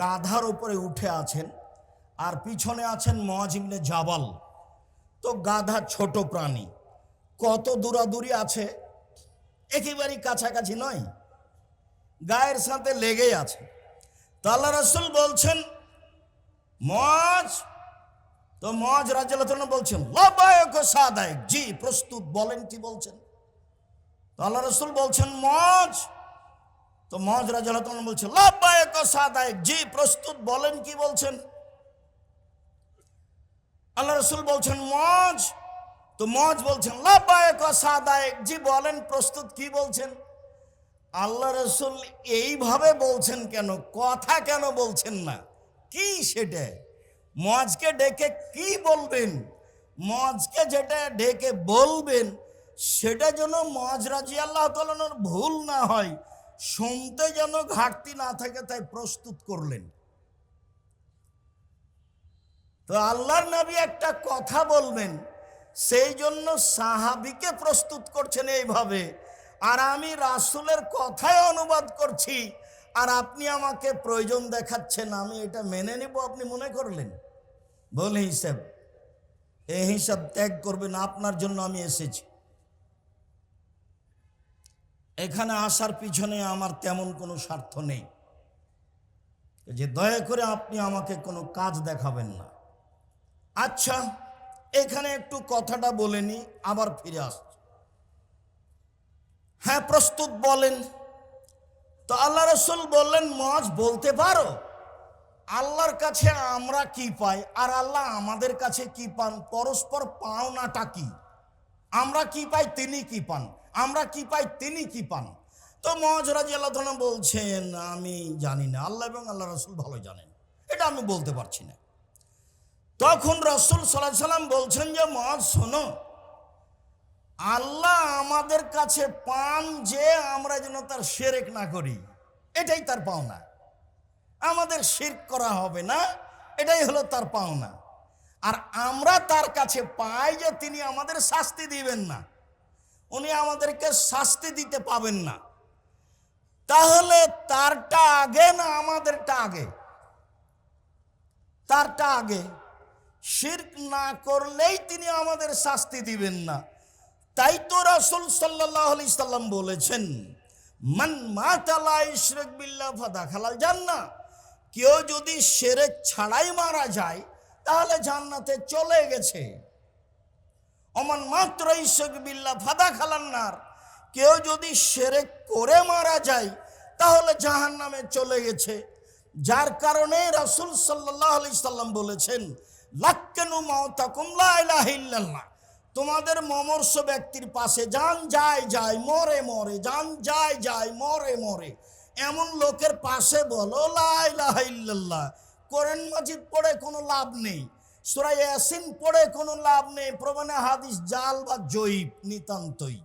গাধার উপরে উঠে আছেন আর পিছনে আছেন মহাজিমনে জাবাল। তো গাধা ছোট প্রাণী, কত দূরাদূরি আছে? একেবারেই কাছাকাছি নয়, গায়ের সাথে লেগেই আছে। তো রসুল বলছেন মজ তো মজ রাজ্য বলছেন, লবায়ক সাদায়ক, জি, প্রস্তুত, বলেন কি বলছেন? তো রসুল বলছেন মজ তো মজ রাজ্য বলছেন লবায়ক ও সাদায়ক জি প্রস্তুত, বলেন কি বলছেন? আল্লাহ রসুল বলছেন মজ তো মজ বলছেন লবায়ক ও সাদায়ক জি বলেন, প্রস্তুত, কি বলছেন? আল্লাহ রসুল এইভাবে বলছেন কেন? কথা কেন বলছেন না? কি সেটা? মজকে ডেকে কি বলবেন? মজকে যেটা ডেকে বলবেন, সেটা যেন মজ রাজি আল্লাহ তালানোর ভুল না হয়। শুনতে যেন ঘাটতি না থাকে, তাই প্রস্তুত করলেন। তো আল্লাহর নবী একটা কথা বলবেন, সেই জন্য সাহাবিকে প্রস্তুত করছেন এইভাবে, আর আমি রাসুলের কথাই অনুবাদ করছি, আর আপনি আমাকে প্রয়োজন দেখাচ্ছেন, আমি এটা মেনে নিব, আপনি মনে করলেন? বলে হিসাব, এই হিসাব ত্যাগ করবেন, আপনার জন্য আমি এসেছি। এখানে আসার পিছনে আমার তেমন কোনো স্বার্থ নেই। যে দয়া করে আপনি আমাকে কোনো কাজ দেখাবেন না। আচ্ছা এখানে একটু কথাটা বলে নি, আবার ফিরে আসছি। হ্যাঁ প্রস্তুত বলেন। তো আল্লাহ রসুল বললেন মজ বলতে পারো, আল্লাহর কাছে আমরা কি পাই আর আল্লাহ আমাদের কাছে কি পান? পরস্পর পাওনাটা কি? আমরা কি পাই, তিনি কি পান? আমরা কি পাই, তিনি কি পান? তো মহাজরাজি আল্লাহ বলছেন, আমি জানি না। আল্লাহ এবং আল্লাহ রসুল ভালো জানেন। এটা আমি বলতে পারছি না। তখন রসুল সাল্লাহ সাল্লাম বলছেন যে মহাজ শোনো। আল্লাহ আমাদের কাছে পান যে আমরা যেন তার সেরেক না করি। এটাই তার পাওনা। আমাদের শির করা হবে না, এটাই হলো তার পাওনা। আর আমরা তার কাছে পাই যে তিনি আমাদের শাস্তি দিবেন না। উনি আমাদেরকে শাস্তি দিতে পাবেন না। তাহলে তারটা আগে না আমাদেরটা আগে? তারটা আগে। শির্ক না করলেই তিনি আমাদের শাস্তি দিবেন না। তাই তো রাসুল সাল্লাহ আলি সাল্লাম বলেছেন, মান মাতালা ইশরেক বিল্লাহ ফাদা খালাল জান্না কেউ যদি সেরেক ছাড়াই মারা যায়, তাহলে জান্নাতে চলে গেছে। অমান মাত্র ইশরেক বিল্লাহ, ফাদা খালান্নার কেউ যদি সেরেক করে মারা যায়, তাহলে জাহান নামে চলে গেছে। যার কারণে রাসুল সাল্লাহ আলি সাল্লাম বলেছেন, লাক্কেনু মাওতাকুম লা ইলাহা ইল্লাল্লাহ। তোমাদের মমর্ষ ব্যক্তির পাশে যান, যায় যায়, মরে মরে, যান, যায় যায়, মরে মরে। এমন লোকের পাশে বলো লাইল্লাহ কোরআন মাজিদ পড়ে কোনো লাভ নেই। সুরাই ইয়াসিন পড়ে কোনো লাভ নেই, প্রমাণে হাদিস জাল বা জয়ীব নিতান্তই।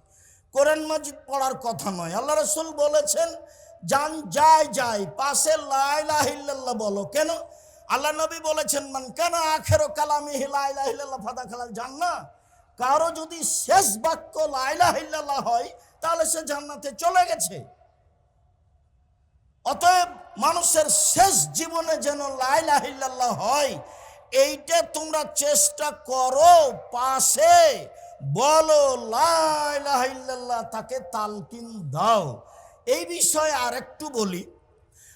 কোরআন মাজিদ পড়ার কথা নয়। আল্লাহ রসুল বলেছেন, যান যায় যায়, পাশে লাইল্লাহ বলো। কেন? আল্লাহ নবী বলেছেন, মান কেন আখেরো কালামি হিলাইল্লাহ ফাদা খেলাল জান না কারও যদি শেষ বাক্য লাইলা হিল্লাল্লাহ হয়, তাহলে সে জান্নাতে চলে গেছে। অতএব মানুষের শেষ জীবনে যেন লাইলা হিল্লাল্লাহ হয় এইটা তোমরা চেষ্টা করো পাশে। বলো হিল্লাল্লাহ তাকে তালকিন দাও। এই বিষয়ে আর একটু বলি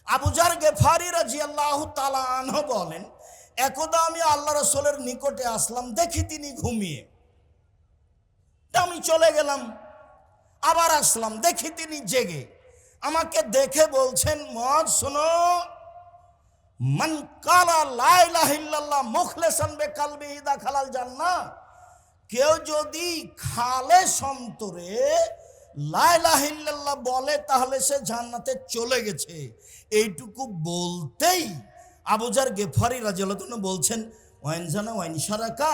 আবুজার গেফারি রাজি আল্লাহ তালা আনহ বলেন, একদা আমি আল্লাহ রসোলের নিকটে আসলাম, দেখি তিনি ঘুমিয়ে। আমি চলে গেলাম, আবার আসলাম, দেখি তিনি জেগে। আমাকে দেখে বলছেন মজ শোনো। মান কালা লাইলাহিল্লাহ মুখলেসান বে কালবি খালাল জান্না কেউ যদি খালে সন্তরে লাইলাহিল্লাহ বলে, তাহলে সে জান্নাতে চলে গেছে। এইটুকু বলতেই আবুজার গেফারি রাজলতন বলছেন, ওয়াইন জানা ওয়াইন সারাকা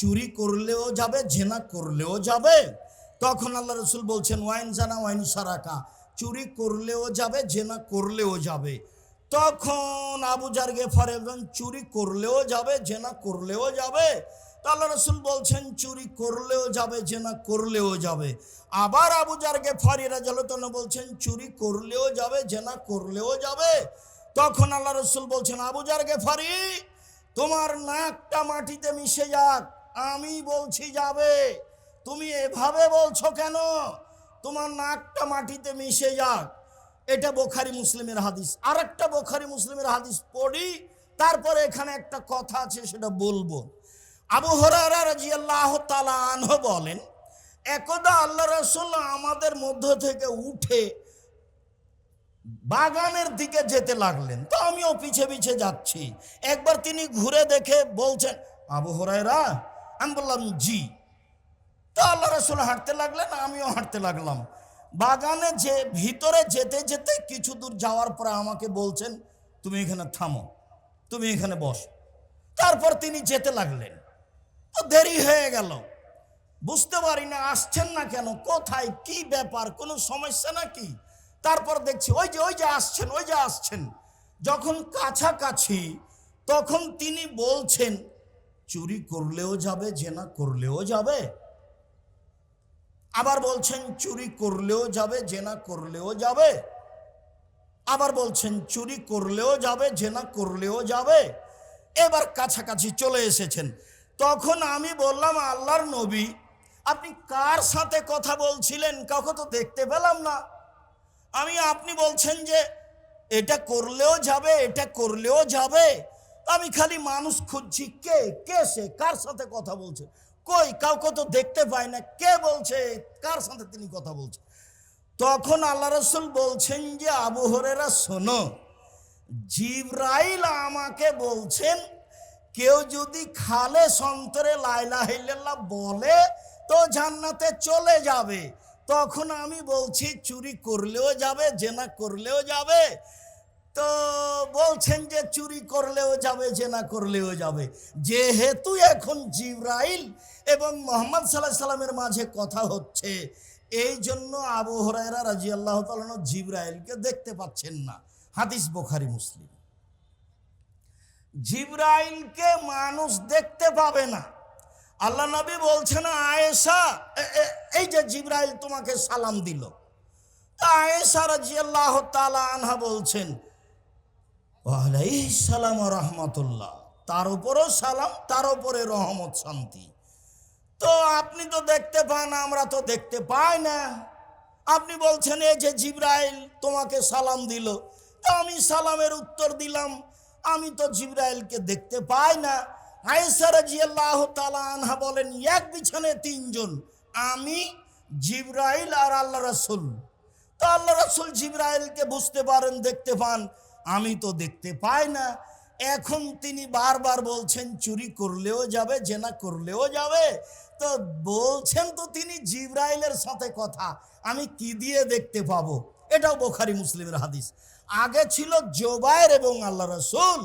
চুরি করলেও যাবে, জেনা করলেও যাবে। তখন আল্লাহ রসুল বলছেন, ওয়াইন জানা ওয়াইন সারাকা চুরি করলেও যাবে, জেনা করলেও যাবে। তখন আবু জার গেফার একজন চুরি করলেও যাবে, জেনা করলেও যাবে। আল্লাহ রসুল বলছেন, চুরি করলেও যাবে, জেনা করলেও যাবে। আবার আবু জার গেফারিরা জলতন বলছেন, চুরি করলেও যাবে, জেনা করলেও যাবে। তখন আল্লাহ রসুল বলছেন, আবু আবুজার গেফারি তোমার নাকটা মাটিতে মিশে যাক, আমি বলছি যাবে। তুমি এভাবে বলছো কেন? তোমার নাকটা মাটিতে মিশে যাক। এটা বোখারি মুসলিমের হাদিস। আর একটা বোখারি মুসলিমের হাদিস পড়ি, তারপরে এখানে একটা কথা আছে, সেটা বলব। আবু আনহ বলেন, একদা আল্লাহ রসুল আমাদের মধ্য থেকে উঠে বাগানের দিকে যেতে লাগলেন, তো আমিও পিছে পিছে যাচ্ছি। একবার তিনি ঘুরে দেখে বলছেন, আবু হরাইরা আমি বললাম, জি। তো আল্লাহ রসুল হাঁটতে লাগলেন, আমিও হাঁটতে লাগলাম। বাগানে যে ভিতরে যেতে যেতে কিছু দূর যাওয়ার পরে আমাকে বলছেন, তুমি এখানে থামো, তুমি এখানে বস। তারপর তিনি যেতে লাগলেন। তো দেরি হয়ে গেল। বুঝতে পারি না, আসছেন না কেন, কোথায়, কি ব্যাপার, কোনো সমস্যা নাকি? তারপর দেখছি, ওই যে ওই যে আসছেন, ওই যে আসছেন। যখন কাছাকাছি, তখন তিনি বলছেন, চুরি করলেও যাবে, জেনা করলেও যাবে। আবার বলছেন, চুরি করলেও যাবে, জেনা করলেও যাবে। আবার বলছেন, চুরি করলেও যাবে, জেনা করলেও যাবে। এবার কাছাকাছি চলে এসেছেন। তখন আমি বললাম, আল্লাহর নবী, আপনি কার সাথে কথা বলছিলেন? কাউকে তো দেখতে পেলাম না। আমি, আপনি বলছেন যে, এটা করলেও যাবে, এটা করলেও যাবে। আমি খালি, মানুষ খুঁজছি, কে কে সে, কার সাথে কথা বলছে? কই? কাউকে তো দেখতে পাই না। কে বলছে? কার সাথে তিনি কথা বলছেন? তখন আল্লাহ রসুল বলছেন যে, আবু হরেরা শোনো। জিব্রাইল আমাকে বলছেন, কেউ যদি খালে সন্তরে লাইলা হিল্লাল্লাহ বলে, তো জান্নাতে চলে যাবে। তখন আমি বলছি, চুরি করলেও যাবে, জেনা করলেও যাবে। তো বলছেন যে চুরি করলেও যাবে, জেনা করলেও যাবে। যেহেতু এখন জিব্রাইল এবং মোহাম্মদ সাল্লাহ সাল্লামের মাঝে কথা হচ্ছে, এই জন্য আবু হরাইরা রাজি আল্লাহ তালন জিব্রাইলকে দেখতে পাচ্ছেন না। হাদিস বোখারি, মুসলিম। জিব্রাইলকে মানুষ দেখতে পাবে না। আল্লাহ নবী বলছেন, আয়েশা, এ- এ- এই যে জিব্রাইল তোমাকে সালাম দিল। তা আয়েশা রাজিয়াল্লাহ তালা আনহা বলছেন সালাম রহমতুল্লাহ। তার উপরও সালাম, তার উপরে রহমত, শান্তি। তো আপনি তো দেখতে পান, আমরা তো দেখতে পাই না। আপনি বলছেন, এই যে জিব্রাইল তোমাকে সালাম দিল। তো আমি সালামের উত্তর দিলাম। আমি তো জিব্রাইলকে দেখতে পাই না। আয়েসা রাজিয়াল্লাহ তালা আনহা বলেন, এক বিছানে তিনজন, আমি, জিব্রাইল আর আল্লাহ রসুল। তো আল্লাহ রসুল জিব্রাইলকে বুঝতে পারেন, দেখতে পান। আমি তো দেখতে পাই না। এখন তিনি বারবার বলছেন, চুরি করলেও যাবে, জেনা করলেও যাবে। তো বলছেন তো তিনি জিব্রাইলের সাথে কথা। আমি কি দিয়ে দেখতে পাবো? এটাও বোখারি মুসলিমের হাদিস। আগে ছিল জোবায়ের এবং আল্লাহ রসুল,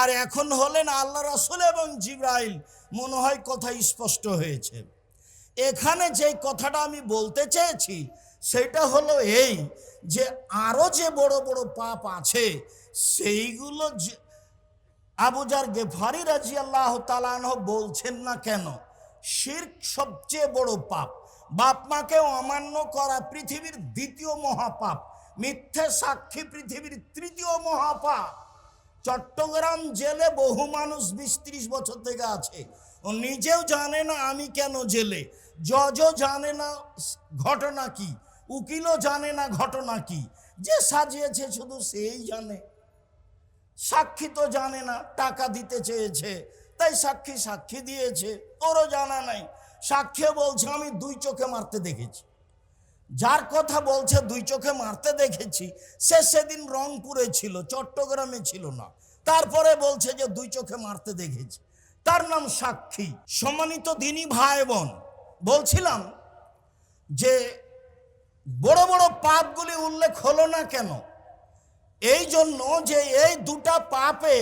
আর এখন হলেন আল্লাহ রসুল এবং জিব্রাইল। মনে হয় কথা স্পষ্ট হয়েছে। এখানে যে কথাটা আমি বলতে চেয়েছি সেটা হলো এই যে আরও যে বড় বড় পাপ আছে, সেইগুলো আবুজার গেফারি রাজি আল্লাহ তালানহ বলছেন না কেন? শির্ক সবচেয়ে বড় পাপ। বাপ মাকে অমান্য করা পৃথিবীর দ্বিতীয় মহাপাপ, মিথ্যে সাক্ষী পৃথিবীর তৃতীয় মহাপাপ। চট্টগ্রাম জেলে বহু মানুষ বিশ ত্রিশ বছর থেকে আছে। ও নিজেও জানে না আমি কেন জেলে। জজও জানে না ঘটনা কি। উকিলও জানে না ঘটনা কি। যে সাজিয়েছে শুধু সেই জানে। সাক্ষী তো জানে না, টাকা দিতে চেয়েছে। তাই সাক্ষী সাক্ষী দিয়েছে, ওরও জানা নাই। সাক্ষী বলছে, আমি দুই চোখে মারতে দেখেছি। যার কথা বলছে, দুই চোখে মারতে দেখেছি। সে সেদিন রংপুরে ছিল, চট্টগ্রামে ছিল না। তারপরে বলছে যে, দুই চোখে মারতে দেখেছি। তার নাম সাক্ষী। সম্মানিত দিনী ভাই বোন, বলছিলাম যে বড় বড় পাপগুলি উল্লেখ হলো না কেন? এই জন্য যে এই দুটা পাপে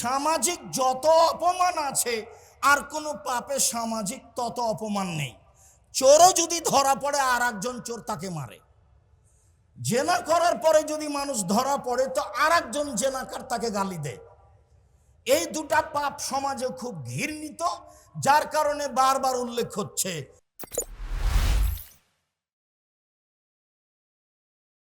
সামাজিক যত অপমান আছে, আর কোনো পাপে সামাজিক তত অপমান নেই। চোরও যদি ধরা পড়ে, আর একজন চোর তাকে মারে। জেনা করার পরে যদি মানুষ ধরা পড়ে, তো আর একজন জেনাকার তাকে গালি দেয়। এই দুটা পাপ সমাজে খুব ঘৃণিত, যার কারণে বারবার উল্লেখ হচ্ছে।